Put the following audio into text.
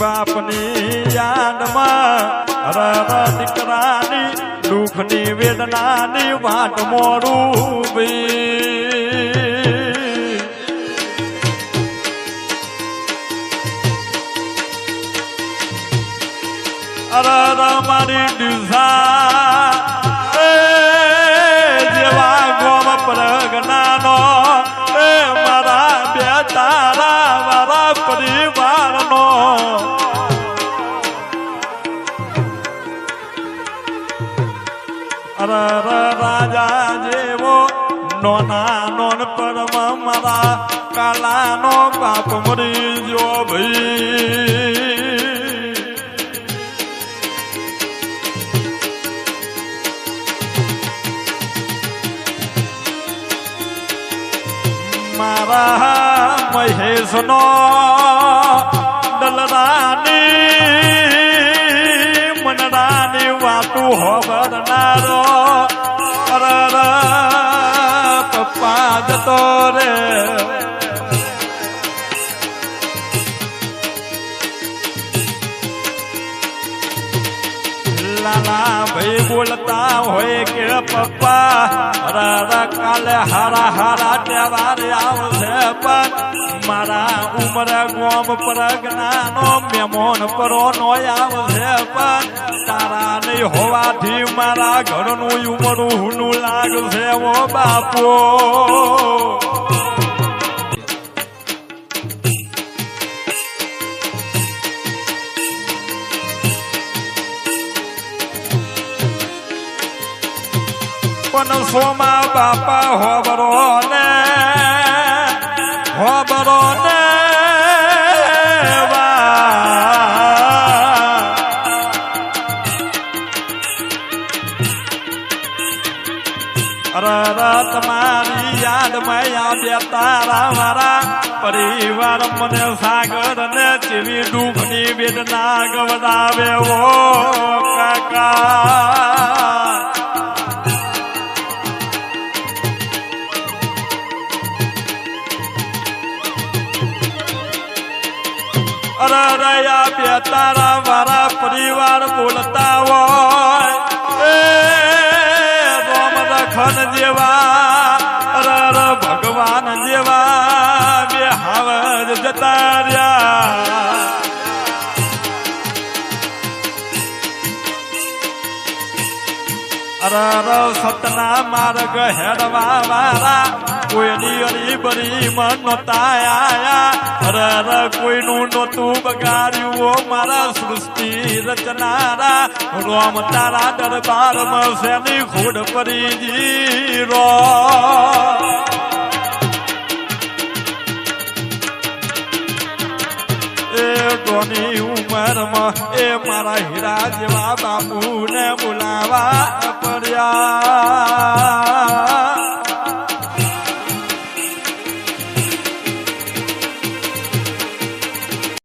બાપની યાદમાં રર દીકરાની દુઃખની વેદનાની વાટ ભી અરર મારી ડીસા એ જેવા ગોમ એ મારા બે તારા મારા પરિવારનો. અરર રાજા જેવો નોના નોન પરમ મારા કાલાનો બાપ મરી જો ભાઈ. મારા મહેશનો દલરાની લાલા ભાઈ બોલતા હોય કે પપ્પા રારા કાલે હારા હારા તહેવાર આવશે પણ મારા ઉમર ગોમ પ્રજ્ઞાનો મેમોન પરો નો આવશે પણ તારા નહીં હોવાથી મારા ઘરનું ઉમરું હુનું લાગશે ઓ બાપો. પણ સોમા બાપા હોબરો ને હોબરો ને વા. અરર મયા યાદમાં તારા મારા પરિવાર મને સાગર ને ચીવી દુઃખની વેદના ગવડાવે ઓ કાકા અરે રહ્યા બે તારા મારા પરિવાર બોલતા હોય. રોમ રખન જેવા અરે ભગવાન જેવા બે હાવજ જતા રહ્યા. અરર સતના માર્ગ હેડવા વાળા, કોઈની અરી બરી મન નતા આયા. અરર કોઈનું નતું બગાડ્યું ઓ મારા સૃષ્ટિ રચનારા. રોમ તારા દરબારમાં શેની ખોડ પરી જી રો કોની ઉંમરમાં એ મારા હીરા જેવા બાપુને બોલાવા પડ્યા.